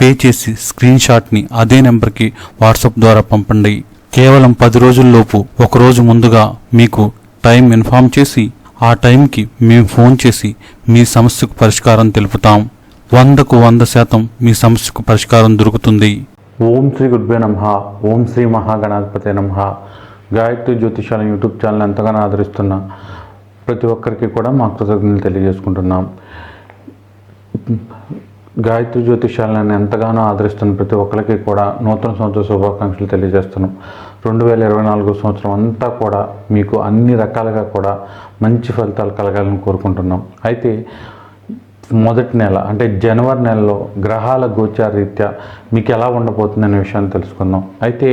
Pay చేసి screen షాట్ని అదే నెంబర్కి వాట్సాప్ ద్వారా పంపండి. కేవలం పది రోజుల్లోపు ఒక రోజు ముందుగా మీకు టైం ఇన్ఫామ్ చేసి ఆ టైంకి మేము ఫోన్ చేసి మీ సమస్యకు పరిష్కారం తెలుపుతాం. వందకు వంద శాతం మీ సమస్యకు పరిష్కారం దొరుకుతుంది. ఓం శ్రీ గుడ్బే నమ. ఓం శ్రీ మహాగణాధిపతి నమ. గాయత్రి జ్యోతిషాలయం యూట్యూబ్ ఛానల్ ఎంతగానో ఆదరిస్తున్న ప్రతి ఒక్కరికి కూడా మా కృతజ్ఞతలు తెలియజేసుకుంటున్నాం. గాయత్రి జ్యోతిషాలను ఎంతగానో ఆదరిస్తున్న ప్రతి ఒక్కరికి కూడా నూతన సంవత్సర శుభాకాంక్షలు తెలియజేస్తున్నాం రెండు వేల ఇరవై నాలుగు సంవత్సరం అంతా కూడా మీకు అన్ని రకాలుగా కూడా మంచి ఫలితాలు కలగాలని కోరుకుంటున్నాం. అయితే మొదటి నెల అంటే జనవరి నెలలో గ్రహాల గోచార రీత్యా మీకు ఎలా ఉండబోతుంది అనే విషయాన్ని తెలుసుకుందాం. అయితే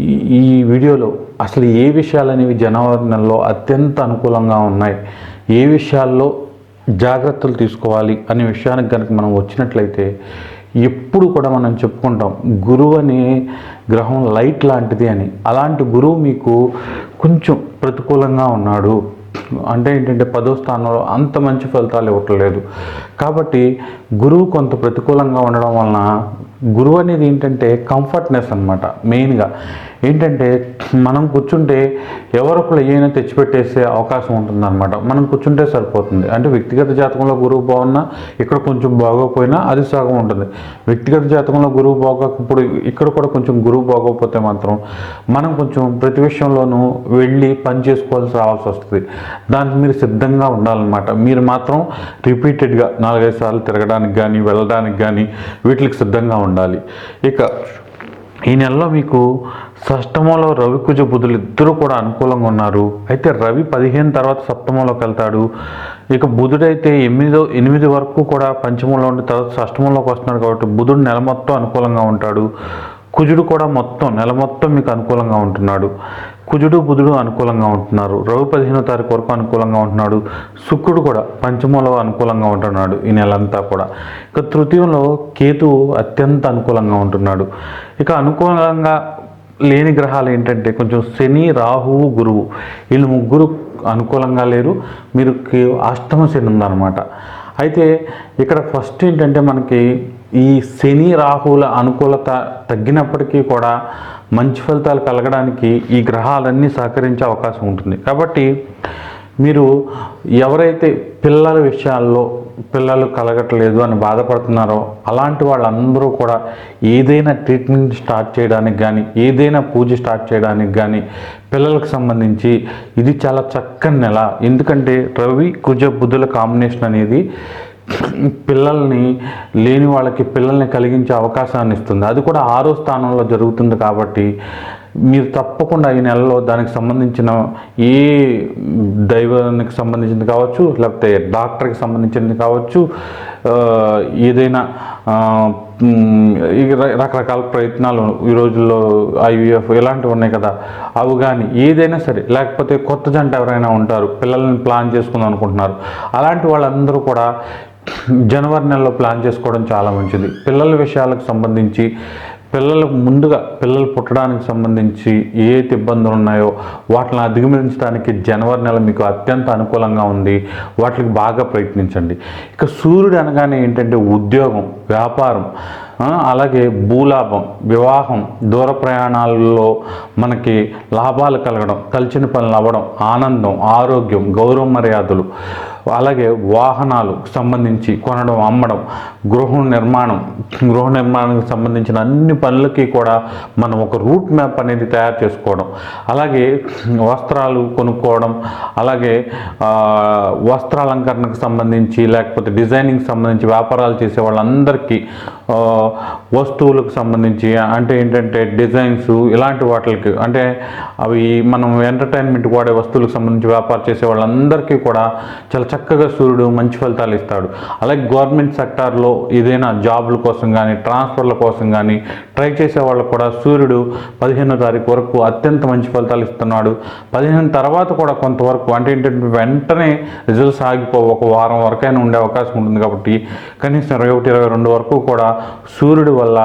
ఈ ఈ వీడియోలో అసలు ఏ విషయాలు అనేవి జనవరి నెలలో అత్యంత అనుకూలంగా ఉన్నాయి? ఏ విషయాల్లో జాగ్రత్తలు తీసుకోవాలి అనే విషయానికి కనుక మనం వచ్చినట్లయితే ఎప్పుడు కూడా మనం చెప్పుకుంటాం గురువు అనే గ్రహం లైట్ లాంటిది అని. అలాంటి గురువు మీకు కొంచెం ప్రతికూలంగా ఉన్నాడు. అంటే ఏంటంటే పదో స్థానంలో అంత మంచి ఫలితాలు ఇవ్వట్లేదు. కాబట్టి గురువు కొంత ప్రతికూలంగా ఉండడం వలన గురువు అనేది ఏంటంటే కంఫర్ట్నెస్ అనమాట మెయిన్గా. ఏంటంటే మనం కూర్చుంటే ఎవరొకరు ఏమైనా తెచ్చిపెట్టేసే అవకాశం ఉంటుందన్నమాట. మనం కూర్చుంటే సరిపోతుంది. అంటే వ్యక్తిగత జాతకంలో గురువు బాగున్నా ఇక్కడ కొంచెం బాగోకపోయినా అది సగం ఉంటుంది. వ్యక్తిగత జాతకంలో గురువు బాగోకపోతే ఇక్కడ కూడా కొంచెం గురువు బాగోకపోతే మాత్రం మనం కొంచెం ప్రతి విషయంలోనూ వెళ్ళి పని చేసుకోవాల్సి రావాల్సి వస్తుంది. దానికి మీరు సిద్ధంగా ఉండాలన్నమాట. మీరు మాత్రం రిపీటెడ్గా నాలుగైదు సార్లు తిరగడానికి కానీ వెళ్ళడానికి కానీ వీటికి సిద్ధంగా ఉండాలి ఉండాలి. ఇక ఈ నెలలో మీకు షష్టమంలో రవి కుజ బుధులు ఇద్దరు కూడా అనుకూలంగా ఉన్నారు. అయితే రవి పదిహేను తర్వాత సప్తమంలోకి వెళ్తాడు. ఇక బుధుడైతే ఎనిమిదో ఎనిమిది వరకు కూడా పంచమంలో ఉండి తర్వాత షష్టమంలోకి వస్తున్నాడు కాబట్టి బుధుడు నెల మొత్తం అనుకూలంగా ఉంటాడు. కుజుడు కూడా మొత్తం నెల మొత్తం మీకు అనుకూలంగా ఉంటున్నాడు. కుజుడు బుధుడు అనుకూలంగా ఉంటున్నారు. రవి పదిహేనో తారీఖు వరకు అనుకూలంగా ఉంటున్నాడు. శుక్రుడు కూడా పంచమంలో అనుకూలంగా ఉంటున్నాడు ఈ నెలంతా కూడా. ఇక తృతీయంలో కేతు అత్యంత అనుకూలంగా ఉంటున్నాడు. ఇక అనుకూలంగా లేని గ్రహాలు ఏంటంటే కొంచెం శని రాహువు గురువు. వీళ్ళు ముగ్గురు అనుకూలంగా లేరు. మీరు కే- అష్టమ శని ఉందన్నమాట. అయితే ఇక్కడ ఫస్ట్ ఏంటంటే మనకి ఈ శని రాహువుల అనుకూలత తగ్గినప్పటికీ కూడా మంచి ఫలితాలు కలగడానికి ఈ గ్రహాలన్నీ సహకరించే అవకాశం ఉంటుంది. కాబట్టి మీరు ఎవరైతే పిల్లల విషయాల్లో పిల్లలు కలగట్లేదు అని బాధపడుతున్నారో అలాంటి వాళ్ళందరూ కూడా ఏదైనా ట్రీట్మెంట్ స్టార్ట్ చేయడానికి కానీ ఏదైనా పూజ స్టార్ట్ చేయడానికి కానీ పిల్లలకు సంబంధించి ఇది చాలా చక్కని నెల. ఎందుకంటే రవి కుజ బుద్ధుల కాంబినేషన్ అనేది పిల్లల్ని లేని వాళ్ళకి పిల్లల్ని కలిగించే అవకాశాన్ని ఇస్తుంది. అది కూడా ఆరో స్థానంలో జరుగుతుంది కాబట్టి మీరు తప్పకుండా ఈ నెలలో దానికి సంబంధించిన ఏ దైవానికి సంబంధించింది కావచ్చు లేకపోతే డాక్టర్కి సంబంధించింది కావచ్చు ఏదైనా ఈ రకరకాల ప్రయత్నాలు ఈ రోజుల్లో ఐవీఎఫ్ ఇలాంటివి ఉన్నాయి కదా అవి కానీ ఏదైనా సరే లేకపోతే కొత్త జంట ఎవరైనా ఉంటారు పిల్లల్ని ప్లాన్ చేసుకుందాం అనుకుంటున్నారు అలాంటి వాళ్ళందరూ కూడా జనవరి నెలలో ప్లాన్ చేసుకోవడం చాలా మంచిది. పిల్లల విషయాలకు సంబంధించి పిల్లలకు ముందుగా పిల్లలు పుట్టడానికి సంబంధించి ఏ ఇబ్బందులు ఉన్నాయో వాటిని అధిగమించడానికి జనవరి నెల మీకు అత్యంత అనుకూలంగా ఉంది. వాటికి బాగా ప్రయత్నించండి. ఇక సూర్యుడు అనగానే ఏంటంటే ఉద్యోగం వ్యాపారం అలాగే భూలాభం వివాహం దూర ప్రయాణాలలో మనకి లాభాలు కలగడం కలిసిన పనులు అవ్వడం ఆనందం ఆరోగ్యం గౌరవ మర్యాదలు అలాగే వాహనాలు సంబంధించి కొనడం అమ్మడం గృహ నిర్మాణం గృహ నిర్మాణానికి సంబంధించిన అన్ని పనులకి కూడా మనం ఒక రూట్ మ్యాప్ అనేది తయారు చేసుకోవడం. అలాగే వస్త్రాలు కొనుక్కోవడం అలాగే వస్త్రాలంకరణకు సంబంధించి లేకపోతే డిజైనింగ్ సంబంధించి వ్యాపారాలు చేసే వాళ్ళందరికీ వస్తువులకు సంబంధించి అంటే ఏంటంటే డిజైన్స్ ఇలాంటి వాటికి అంటే అవి మనం ఎంటర్టైన్మెంట్ వాడే వస్తువులకు సంబంధించి వ్యాపారం చేసే వాళ్ళందరికీ కూడా చాలా చక్కగా సూర్యుడు మంచి ఫలితాలు ఇస్తాడు. అలాగే గవర్నమెంట్ సెక్టార్లో ఏదైనా జాబుల కోసం కానీ ట్రాన్స్ఫర్ల కోసం కానీ ట్రై చేసే వాళ్ళకు కూడా సూర్యుడు పదిహేనో తారీఖు వరకు అత్యంత మంచి ఫలితాలు ఇస్తున్నాడు. పదిహేను తర్వాత కూడా కొంతవరకు అంటే ఏంటంటే వెంటనే రిజల్ట్స్ ఆగిపో ఒక వారం వరకైనా ఉండే అవకాశం ఉంటుంది కాబట్టి కనీసం ఇరవై ఒకటి ఇరవై రెండు వరకు కూడా సూర్యుడి వల్ల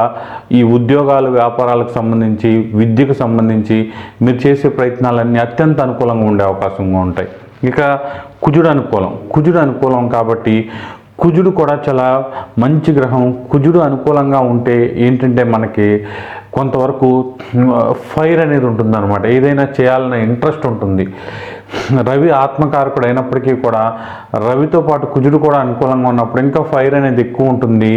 ఈ ఉద్యోగాలు వ్యాపారాలకు సంబంధించి విద్యకు సంబంధించి మీరు చేసే ప్రయత్నాలన్నీ అత్యంత అనుకూలంగా ఉండే అవకాశంగా ఉంటాయి. ఇక కుజుడు అనుకూలం. కుజుడు అనుకూలం కాబట్టి కుజుడు కూడా చాలా మంచి గ్రహం. కుజుడు అనుకూలంగా ఉంటే ఏంటంటే మనకి కొంతవరకు ఫైర్ అనేది ఉంటుందన్నమాట. ఏదైనా చేయాలన్న ఇంట్రెస్ట్ ఉంటుంది. రవి ఆత్మకారకుడు అయినప్పటికీ కూడా రవితో పాటు కుజుడు కూడా అనుకూలంగా ఉన్నప్పుడు ఇంకా ఫైర్ అనేది ఎక్కువ ఉంటుంది.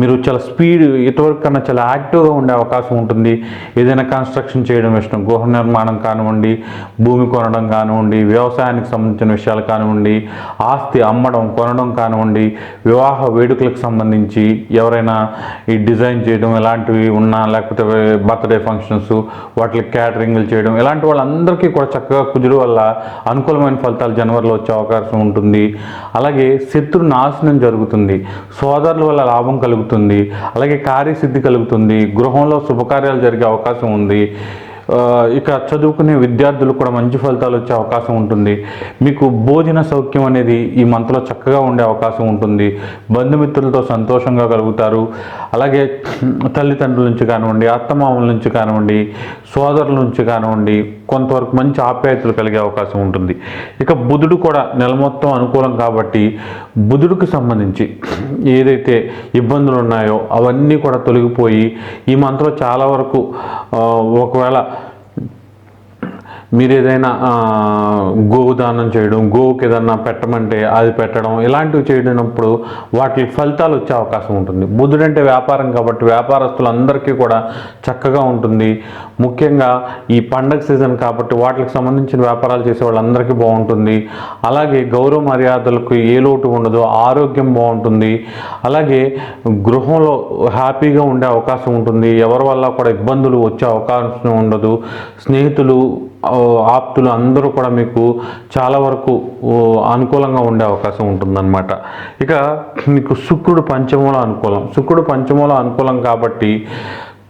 మీరు చాలా స్పీడ్ ఇటువరకు కన్నా చాలా యాక్టివ్గా ఉండే అవకాశం ఉంటుంది. ఏదైనా కన్స్ట్రక్షన్ చేయడం ఇష్టం గృహ నిర్మాణం కానివ్వండి భూమి కొనడం కానివ్వండి వ్యవసాయానికి సంబంధించిన విషయాలు కానివ్వండి ఆస్తి అమ్మడం కొనడం కానివ్వండి వివాహ వేడుకలకు సంబంధించి ఎవరైనా ఈ డిజైన్ చేయడం ఇలాంటివి ఉన్నా లేకపోతే బర్త్డే ఫంక్షన్స్ వాటికి క్యాటరింగ్లు చేయడం ఇలాంటి వాళ్ళందరికీ కూడా చక్కగా కుజుడు వల్ల అనుకూలమైన ఫలితాలు జనవరిలో వచ్చే అవకాశం ఉంటుంది. అలాగే శత్రు నాశనం జరుగుతుంది. సోదరుల వల్ల లాభం కలుగుతుంది. అలాగే కార్యసిద్ధి కలుగుతుంది. గృహంలో శుభకార్యాలు జరిగే అవకాశం ఉంది. ఇక చదువుకునే విద్యార్థులు కూడా మంచి ఫలితాలు వచ్చే అవకాశం ఉంటుంది. మీకు భోజన సౌఖ్యం అనేది ఈ మంత్లో చక్కగా ఉండే అవకాశం ఉంటుంది. బంధుమిత్రులతో సంతోషంగా కలుగుతారు. అలాగే తల్లిదండ్రుల నుంచి కానివ్వండి అత్తమామల నుంచి కానివ్వండి సోదరుల నుంచి కానివ్వండి కొంతవరకు మంచి ఆప్యాయతలు కలిగే అవకాశం ఉంటుంది. ఇక బుధుడు కూడా నెల మొత్తం అనుకూలం కాబట్టి బుధుడికి సంబంధించి ఏదైతే ఇబ్బందులు ఉన్నాయో అవన్నీ కూడా తొలగిపోయి ఈ మంత్లో చాలా వరకు ఒకవేళ మీరు ఏదైనా గోవు దానం చేయడం గోవుకి ఏదన్నా పెట్టమంటే అది పెట్టడం ఇలాంటివి చేయడినప్పుడు వాటి ఫలితాలు వచ్చే అవకాశం ఉంటుంది. బుధుడు అంటే వ్యాపారం కాబట్టి వ్యాపారస్తులందరికీ కూడా చక్కగా ఉంటుంది. ముఖ్యంగా ఈ పండగ సీజన్ కాబట్టి వాటికి సంబంధించిన వ్యాపారాలు చేసే వాళ్ళందరికీ బాగుంటుంది. అలాగే గౌరవ మర్యాదలకు ఏ లోటు ఉండదు ఆరోగ్యం బాగుంటుంది. అలాగే గృహంలో హ్యాపీగా ఉండే అవకాశం ఉంటుంది. ఎవరి వల్ల కూడా ఇబ్బందులు వచ్చే అవకాశం ఉండదు. స్నేహితులు ఆప్తులు అందరూ కూడా మీకు చాలా వరకు అనుకూలంగా ఉండే అవకాశం ఉంటుందన్నమాట. ఇక మీకు శుక్రుడు పంచమూల అనుకూలం. శుక్రుడు పంచమూల అనుకూలం కాబట్టి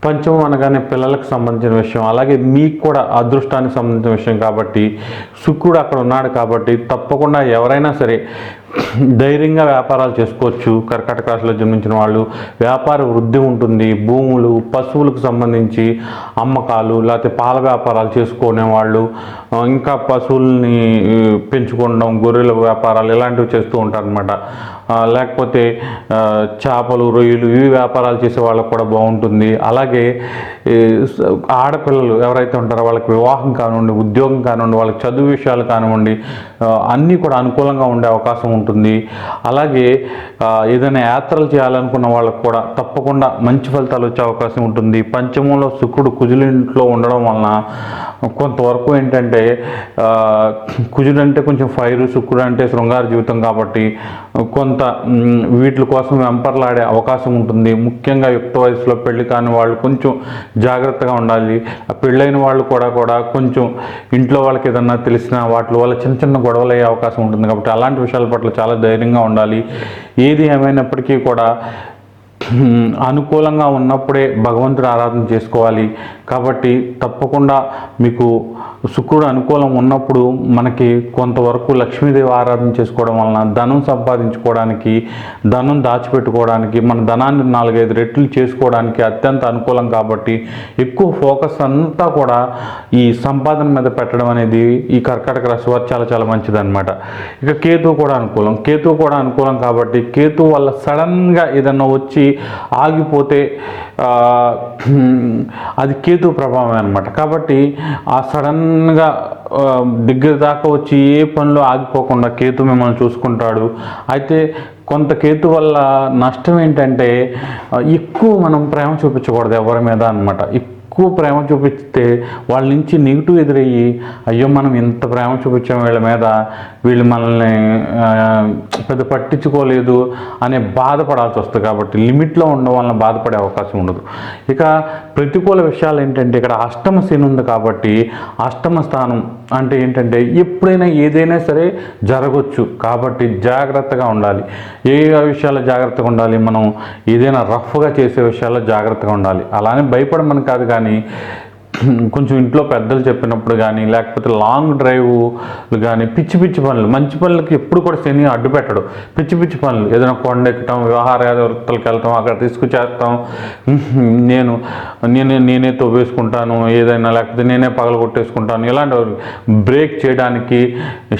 పంచమం అనగానే పిల్లలకు సంబంధించిన విషయం అలాగే మీకు కూడా అదృష్టానికి సంబంధించిన విషయం కాబట్టి శుక్రుడు అక్కడ ఉన్నాడు కాబట్టి తప్పకుండా ఎవరైనా సరే ధైర్యంగా వ్యాపారాలు చేసుకోవచ్చు. కర్కటక రాశిలో జన్మించిన వాళ్ళు వ్యాపార వృద్ధి ఉంటుంది. భూములు పశువులకు సంబంధించి అమ్మకాలు లేకపోతే పాల వ్యాపారాలు చేసుకునే వాళ్ళు ఇంకా పశువుల్ని పెంచుకోవడం గొర్రెల వ్యాపారాలు ఇలాంటివి చేస్తూ ఉంటారనమాట లేకపోతే చేపలు రొయ్యలు ఇవి వ్యాపారాలు చేసే వాళ్ళకు కూడా బాగుంటుంది. అలాగే ఆడపిల్లలు ఎవరైతే ఉంటారో వాళ్ళకి వివాహం కానివ్వండి ఉద్యోగం కానివ్వండి వాళ్ళకి చదువు విషయాలు కానివ్వండి అన్నీ కూడా అనుకూలంగా ఉండే అవకాశం ఉంటుంది. అలాగే ఏదైనా యాత్రలు చేయాలనుకున్న వాళ్ళకు కూడా తప్పకుండా మంచి ఫలితాలు వచ్చే అవకాశం ఉంటుంది. పంచమంలో శుక్రుడు కుజులింట్లో ఉండడం వలన కొంతవరకు ఏంటంటే కుజుడు అంటే కొంచెం ఫైర్ శుక్రుడు అంటే శృంగార జీవితం కాబట్టి కొంత వీటి కోసం వెంపర్లాడే అవకాశం ఉంటుంది. ముఖ్యంగా యుక్త వయసులో పెళ్ళి కాని వాళ్ళు కొంచెం జాగ్రత్తగా ఉండాలి. ఆ పెళ్ళైన వాళ్ళు కూడా కూడా కొంచెం ఇంట్లో వాళ్ళకి ఏదన్నా తెలిసినా వాటి వల్ల చిన్న చిన్న గొడవలు అయ్యే అవకాశం ఉంటుంది. కాబట్టి అలాంటి విషయాల పట్ల చాలా ధైర్యంగా ఉండాలి. ఏది ఏమైనప్పటికీ కూడా అనుకూలంగా ఉన్నప్పుడే భగవంతుడు ఆరాధన చేసుకోవాలి. కాబట్టి తప్పకుండా మీకు శుక్రుడు అనుకూలం ఉన్నప్పుడు మనకి కొంతవరకు లక్ష్మీదేవి ఆరాధన చేసుకోవడం వలన ధనం సంపాదించుకోవడానికి ధనం దాచిపెట్టుకోవడానికి మన ధనాన్ని నాలుగైదు రెట్లు చేసుకోవడానికి అత్యంత అనుకూలం కాబట్టి ఎక్కువ ఫోకస్ అంతా కూడా ఈ సంపాదన మీద పెట్టడం అనేది ఈ కర్కాటక రాశి వారు చాలా చాలా మంచిదన్నమాట. ఇక కేతు కూడా అనుకూలం. కేతు కూడా అనుకూలం కాబట్టి కేతు వల్ల సడన్గా ఏదన్నా వచ్చి ఆగిపోతే అది కేతు ప్రభావం అనమాట కాబట్టి ఆ సడన్గా దగ్గర దాకా వచ్చి ఏ పనిలో ఆగిపోకుండా కేతు మిమ్మల్ని చూసుకుంటాడు. అయితే కొంత కేతు వల్ల నష్టం ఏంటంటే ఎక్కువ మనం ప్రేమ చూపించకూడదు ఎవరి మీద అనమాట ఎక్కువ ప్రేమ చూపిస్తే వాళ్ళ నుంచి నెగిటివ్ ఎదురయ్యి అయ్యో మనం ఇంత ప్రేమ చూపించాం వీళ్ళ మీద వీళ్ళు మనల్ని పెద్ద పట్టించుకోలేదు అనే బాధపడాల్సి వస్తుంది కాబట్టి లిమిట్లో ఉండడం వలన బాధపడే అవకాశం ఉండదు. ఇక ప్రతికూల విషయాలు ఏంటంటే ఇక్కడ అష్టమ శని ఉంది కాబట్టి అష్టమ స్థానం అంటే ఏంటంటే ఎప్పుడైనా ఏదైనా సరే జరగవచ్చు కాబట్టి జాగ్రత్తగా ఉండాలి. ఏ విషయాల్లో జాగ్రత్తగా ఉండాలి? మనం ఏదైనా రఫ్గా చేసే విషయాల్లో జాగ్రత్తగా ఉండాలి. అలానే భయపడమని కాదు కానీ కొంచెం ఇంట్లో పెద్దలు చెప్పినప్పుడు కానీ లేకపోతే లాంగ్ డ్రైవ్ కానీ పిచ్చి పిచ్చి పనులు. మంచి పనులకి ఎప్పుడు కూడా శని అడ్డు పెట్టడు. పిచ్చి పిచ్చి పనులు. ఏదైనా కొండ ఎక్కటం వ్యవహార వృత్తులకు వెళ్తాం అక్కడ తీసుకుచేస్తాం నేను నేనే నేనే తవ్వేసుకుంటాను ఏదైనా లేకపోతే నేనే పగల కొట్టేసుకుంటాను. ఇలాంటి బ్రేక్ చేయడానికి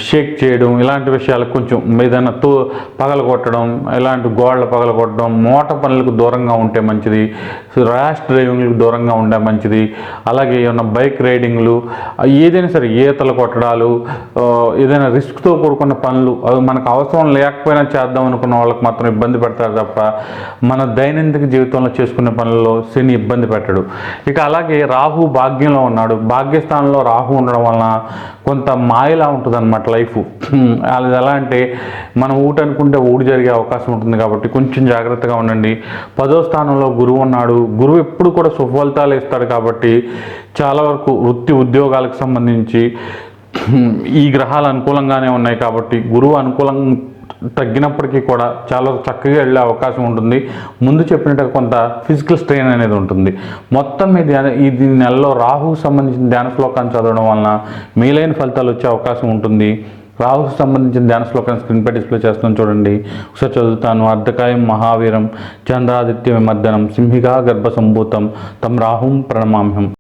షేక్ చేయడం ఇలాంటి విషయాలకు కొంచెం ఏదైనా తో పగల కొట్టడం ఇలాంటి గోడలు పగల కొట్టడం మోట పనులకు దూరంగా ఉంటే మంచిది. ర్యాష్ డ్రైవింగ్లకు దూరంగా ఉండే మంచిది. అలాగే ఏమన్నా బైక్ రైడింగ్లు ఏదైనా సరే ఈతలు కొట్టడాలు ఏదైనా రిస్క్తో కూడుకున్న పనులు అవి మనకు అవసరం లేకపోయినా చేద్దాం అనుకున్న వాళ్ళకి మాత్రం ఇబ్బంది పెడతారు తప్ప మన దైనందిక జీవితంలో చేసుకునే పనుల్లో శని ఇబ్బంది పెట్టడు. ఇక అలాగే రాహు భాగ్యంలో ఉన్నాడు. భాగ్యస్థానంలో రాహు ఉండడం వలన కొంత మాయలా ఉంటుంది అనమాట లైఫ్. అది ఎలా అంటే మనం ఊట అనుకుంటే ఊడి జరిగే అవకాశం ఉంటుంది కాబట్టి కొంచెం జాగ్రత్తగా ఉండండి. పదో స్థానంలో గురువు ఉన్నాడు. గురువు ఎప్పుడు కూడా సుఫలితాలు ఇస్తాడు కాబట్టి చాలా వరకు వృత్తి ఉద్యోగాలకు సంబంధించి ఈ గ్రహాలు అనుకూలంగానే ఉన్నాయి కాబట్టి గురువు అనుకూలం తగ్గినప్పటికీ కూడా చాలా చక్కగా వెళ్ళే అవకాశం ఉంటుంది. ముందు చెప్పినట్టుగా కొంత ఫిజికల్ స్ట్రెయిన్ అనేది ఉంటుంది. మొత్తం మీ ధ్యాన- ఈ నెలలో రాహుకు సంబంధించిన ధ్యాన శ్లోకాన్ని చదవడం వలన మేలైన ఫలితాలు వచ్చే అవకాశం ఉంటుంది. రాహుకు సంబంధించిన ధ్యాన శ్లోకాన్ని స్క్రీన్పై డిస్ప్లే చేస్తాను చూడండి. ఒకసారి చదువుతాను. అర్ధకాయం మహావీరం చంద్రాదిత్య విమర్దనం సింహిగా గర్భ సంభూతం తమ రాహుం ప్రణమామ్యం.